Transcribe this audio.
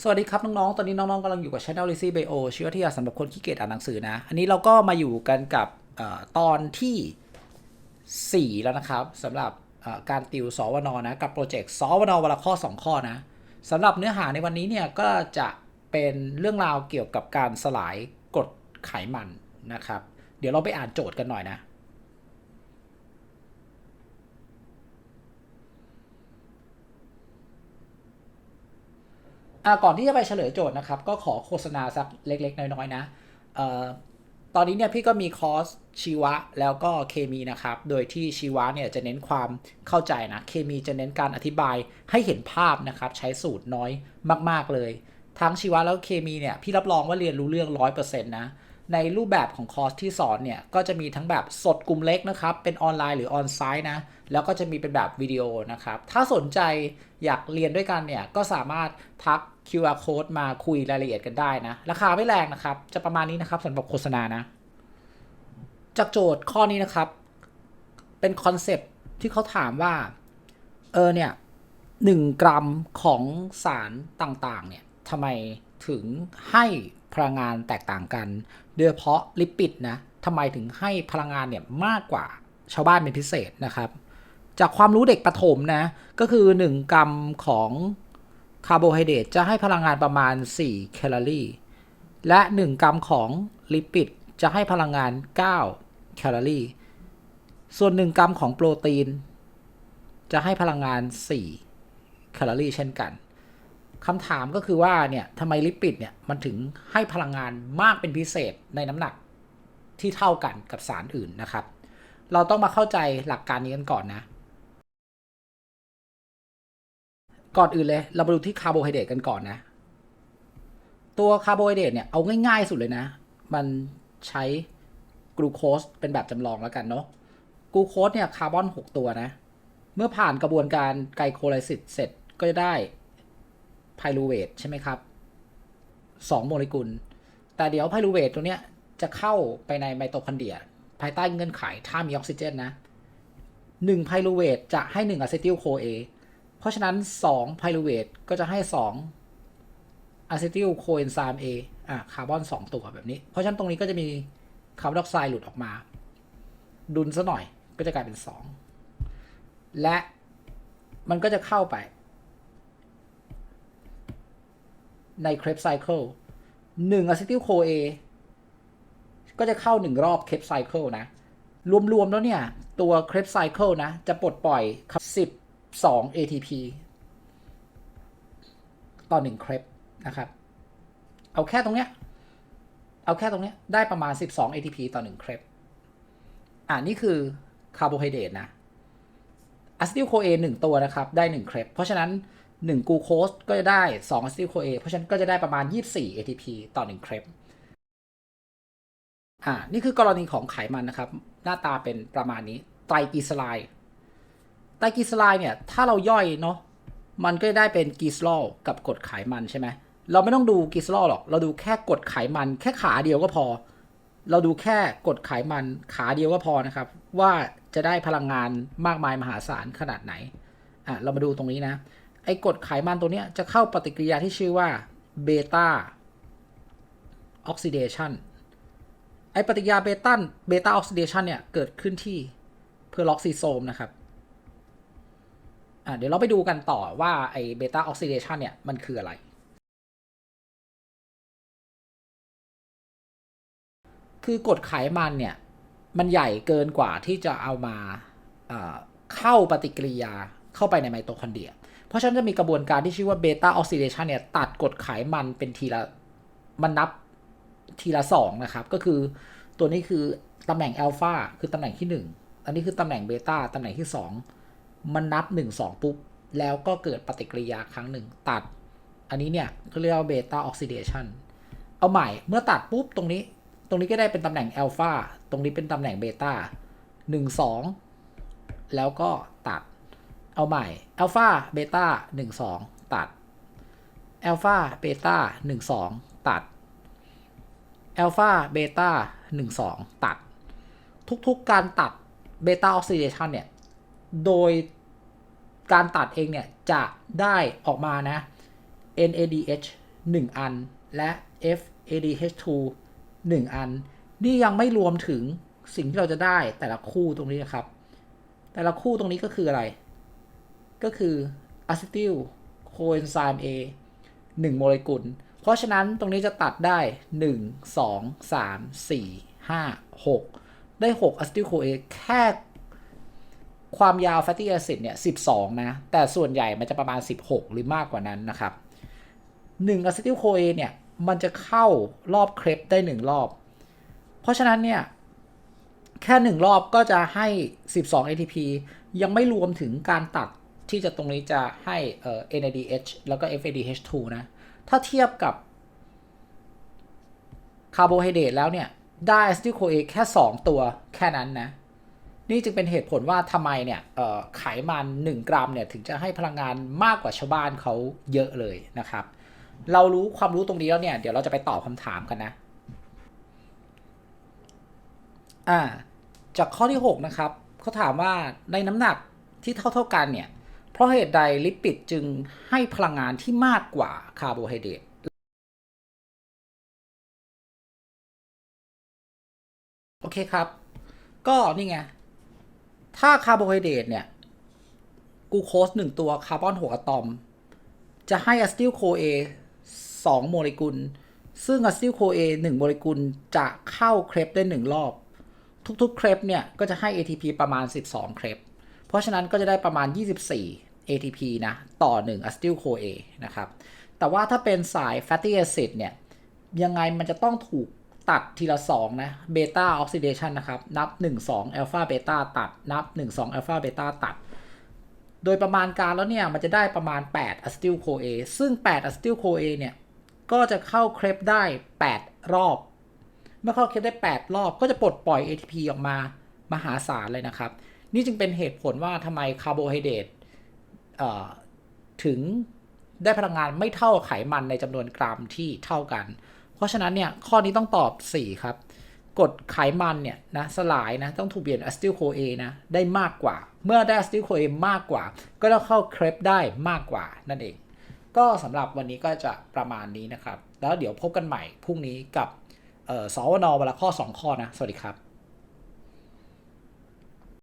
สวัสดีครับน้องๆ ตอนนี้น้องๆกำลังอยู่กับ Channel Lazy Bio ชีววิทยาสำหรับคนขี้เกียจอ่านหนังสือนะ อันนี้เราก็มาอยู่กันกับออตอนที่ 4 แล้วนะครับสำหรับการติวสวนนะกับโปรเจกต์สวนวันละข้อ 2 ข้อนะสำหรับเนื้อหาในวันนี้เนี่ยก็จะเป็นเรื่องราวเกี่ยวกับการสลายกรดไขมันนะครับ เดี๋ยวเราไปอ่านโจทย์กันหน่อยนะ ก่อนที่จะไปเฉลยโจทย์นะครับ ก็ขอโฆษณาสักเล็ก ๆ น้อยๆนะเอ่อตอนนี้เนี่ยพี่ก็มีคอร์สชีวะแล้วก็เคมีนะครับ โดยที่ชีวะเนี่ยจะเน้นความเข้าใจนะ เคมีจะเน้นการอธิบายให้เห็นภาพนะครับ ใช้สูตรน้อยมาก ๆเลย ทั้งชีวะแล้วเคมีเนี่ยพี่รับรองว่าเรียนรู้เรื่อง 100%นะ ในรูปแบบของคอร์สที่สอนเนี่ย ก็จะมีทั้งแบบสดกลุ่มเล็กนะครับ เป็นออนไลน์หรือออนไซต์นะ แล้วก็จะมีเป็นแบบวิดีโอนะครับ ถ้าสนใจอยากเรียนด้วยกันเนี่ย ก็สามารถทัก QR code มาคุยรายละเอียดกันได้นะ ราคาไม่แรงนะครับ จะประมาณนี้นะครับสำหรับโฆษณานะ จากโจทย์ข้อนี้นะครับ เป็นคอนเซปที่เขาถามว่า เออเนี่ยหนึ่งกรัมของสารต่างๆเนี่ยทำไมถึงให้ พลังงานแตกต่างกัน โดยเฉพาะลิปิดนะทำไมถึงให้พลังงานเนี่ยมากกว่าชาวบ้านเป็นพิเศษนะครับ จากความรู้เด็กประถมนะ ก็คือ 1 กรัมของคาร์โบไฮเดรตจะให้พลังงานประมาณ 4 แคลอรี่ และ 1 กรัมของลิปิดจะให้พลังงาน 9 แคลอรี่ ส่วน 1 กรัมของโปรตีน จะให้พลังงาน 4 แคลอรี่เช่นกัน คำถามก็คือว่าเนี่ยทำไมลิปิดเนี่ยมันถึงให้พลังงานมากเป็นพิเศษในน้ำหนักที่เท่ากันกับสารอื่นนะครับ เราต้องมาเข้าใจหลักการนี้กันก่อนนะ ก่อนอื่นเลย เรามาดูที่คาร์โบไฮเดรตกันก่อนนะ ตัวคาร์โบไฮเดรตเนี่ยเอาง่ายๆสุดเลยนะ มันใช้กลูโคสเป็นแบบจำลองแล้วกันเนาะกลูโคสเนี่ยคาร์บอน 6 ตัวนะ เมื่อผ่านกระบวนการไกลโคไลซิสเสร็จก็จะได้ ไพรูเวทใช่ไหมครับ2โมเลกุล แต่เดี๋ยวไพรูเวทตัวเนี้ยจะเข้าไปในไมโตคอนเดรีย ภายใต้เงื่อนไขถ้ามีออกซิเจนนะ1ไพรูเวทจะให้1อะเซติลโคเอเพราะฉะนั้น2ไพรูเวทก็จะให้2อะเซติลโคเอนไซม์ A อะคาร์บอน 2 ตัวแบบนี้ เพราะฉะนั้นตรงนี้ก็จะมีคาร์บอนไดออกไซด์หลุดออกมา ดุลซะหน่อยก็จะกลายเป็น 2 และมันก็จะเข้าไป ในเครปไซเคิล1อะเซติลโคเอก็จะเข้า1รอบเครปไซเคิลนะ รวม ๆ แล้วเนี่ย ตัวเครปไซเคิลนะ จะปลดปล่อย12 ATP ต่อ1เครปนะครับ เอาแค่ตรงเนี้ย เอาแค่ตรงเนี้ย ได้ประมาณ 12 ATP ต่อ1เครปอ่านี่คือคาร์โบไฮเดรตนะอะซิติลโคเอ1ตัวนะครับ ได้1เครปเพราะฉะนั้น 1กูโคสก็จะได้2อะซิลโคเอเพราะฉะนั้นก็จะได้ประมาณ 24 ATP ต่อ 1 เครปอ่านี่คือกรณีของไขมันนะครับ หน้าตาเป็นประมาณนี้ไตรกลีเซอไรด์ไตรกลีเซอไรด์เนี่ย ถ้าเราย่อยเนาะมันก็จะได้เป็นกลีเซอรอลกับกรดไขมันใช่ไหมเราไม่ต้องดูกลีเซอรอลหรอก เราดูแค่กรดไขมัน แค่ขาเดียวก็พอ เราดูแค่กรดไขมันขาเดียวก็พอนะครับ ว่าจะได้พลังงานมากมายมหาศาลขนาดไหนอะเรามาดูตรงนี้นะ ไอ้กรดไขมันตัวเนี้ยจะเข้าปฏิกิริยาที่ชื่อว่าเบต้าออกซิเดชันไอปฏิกิริยาเบต้าเบต้าออกซิเดชันเนี่ย เกิดขึ้นที่เพอร์ล็อกซิโซมนะครับอะเดี๋ยวเราไปดูกันต่อว่าไอเบต้าออกซิเดชันเนี่ย มันคืออะไร คือกรดไขมันเนี่ย มันใหญ่เกินกว่าที่จะเอามาเอ่อเข้าปฏิกิริยาเข้าไปในไมโตคอนเดรีย เพราะฉะนั้นจะมีกระบวนการที่ชื่อว่าเบต้าออกซิเดชันเนี่ยตัดกรดไขมันเป็นทีละมันนับทีละสองนะครับ ก็คือตัวนี้คือตำแหน่งอัลฟาคือตำแหน่งที่ 1 อันนี้คือตำแหน่งเบต้าตำแหน่งที่ 2 มันนับ 1 2 ปุ๊บ แล้วก็เกิดปฏิกิริยาครั้งหนึ่งตัด อันนี้เนี่ยเขาเรียกว่าเบต้าออกซิเดชันเอาใหม่เมื่อตัดปุ๊บตรงนี้ ตรงนี้ก็ได้เป็นตำแหน่งอัลฟาตรงนี้เป็นตำแหน่งเบต้าหนึ่งสองแล้วก็ เอาใหม่อัลฟาเบต้าหนึ่งสองตัดอัลฟาเบต้าหนึ่งสองตัดอัลฟาเบต้าหนึ่งสองตัด ทุกๆการตัดเบต้าออกซิเดชันเนี่ย โดยการตัดเองเนี่ย จะได้ออกมานะ NADH 1 อัน และ FADH2 1 อัน นี่ยังไม่รวมถึงสิ่งที่เราจะได้แต่ละคู่ตรงนี้นะครับ แต่ละคู่ตรงนี้ก็คืออะไร ก็คืออะซิติลโคเอนไซม์ A 1 โมเลกุล เพราะฉะนั้นตรงนี้จะตัดได้ 1 2 3 4 5 6 ได้ 6 อะซิติลโคเอแค่ความยาว fatty acid เนี่ย 12 นะ แต่ส่วนใหญ่มันจะประมาณ 16 หรือมากกว่านั้นนะครับ1อะซิติลโคเอเนี่ย มันจะเข้ารอบเครปได้ 1 รอบ เพราะฉะนั้นเนี่ย แค่ 1 รอบก็จะให้ 12 ATP ยังไม่รวมถึงการตัด ที่จะตรงนี้จะให้เอ่อ NADH แล้วก็ FADH2 นะ ถ้าเทียบกับคาร์โบไฮเดรตแล้วเนี่ย ได้อะซิติลโคเอแค่ 2 ตัวแค่นั้นนะ นี่จึงเป็นเหตุผลว่าทำไมเนี่ยเอ่อไขมัน 1 กรัมเนี่ย ถึงจะให้พลังงานมากกว่าชาวบ้านเขาเยอะเลยนะครับ เรารู้ความรู้ตรงนี้แล้วเนี่ย เดี๋ยวเราจะไปตอบคำถามกันนะอ่าจากข้อที่ 6 นะครับเขาถามว่าในน้ำหนักที่เท่าเท่ากันเนี่ย เพราะเหตุใดลิปิดจึงให้พลังงานที่มากกว่าคาร์โบไฮเดรตโอเคครับ ก็นี่ไง ถ้าคาร์โบไฮเดรตเนี่ยกูโคส1ตัวคาร์บอน6อะตอม จะให้อะซิติลโคเอ2โมเลกุล ซึ่งอะซิติลโคเอ1โมเลกุลจะเข้าเครปได้1รอบ ทุกๆ เครปเนี่ย ก็จะให้ ATP ประมาณ 12 เครป เพราะฉะนั้นก็จะได้ประมาณ 24 ATP นะต่อ 1 acetyl CoA นะครับ แต่ว่าถ้าเป็นสาย fatty acid เนี่ยยังไงมันจะต้องถูกตัดทีละ 2 นะเบต้าออกซิเดชันนะครับ นับ 1 2 อัลฟาเบต้าตัด นับ 1 2 อัลฟาเบต้าตัด โดยประมาณการแล้วเนี่ย มันจะได้ประมาณ 8 acetyl CoA ซึ่ง 8 acetyl CoA เนี่ย ก็จะเข้าเครปได้ 8 รอบ เมื่อเข้าเครปได้ 8 รอบก็จะปลดปล่อย ATP ออกมา มหาศาลเลยนะครับ นี่จึงเป็นเหตุผลว่าทำไมคาร์โบไฮเดรตถึงได้พลังงานไม่เท่าไขมันในจำนวนกรัมที่เท่ากัน เพราะฉะนั้นเนี่ยข้อนี้ต้องตอบ 4 ครับกรดไขมันเนี่ยนะสลายนะต้องถูกเปลี่ยนอะซิติลโคเอนะได้มากกว่า เมื่อได้อะซิติลโคเอมากกว่า ก็ต้องเข้าเครปได้มากกว่านั่นเอง ก็สำหรับวันนี้ก็จะประมาณนี้นะครับ แล้วเดี๋ยวพบกันใหม่พรุ่งนี้กับเอ่อสวนวันละข้อ 2 ข้อนะ สวัสดีครับ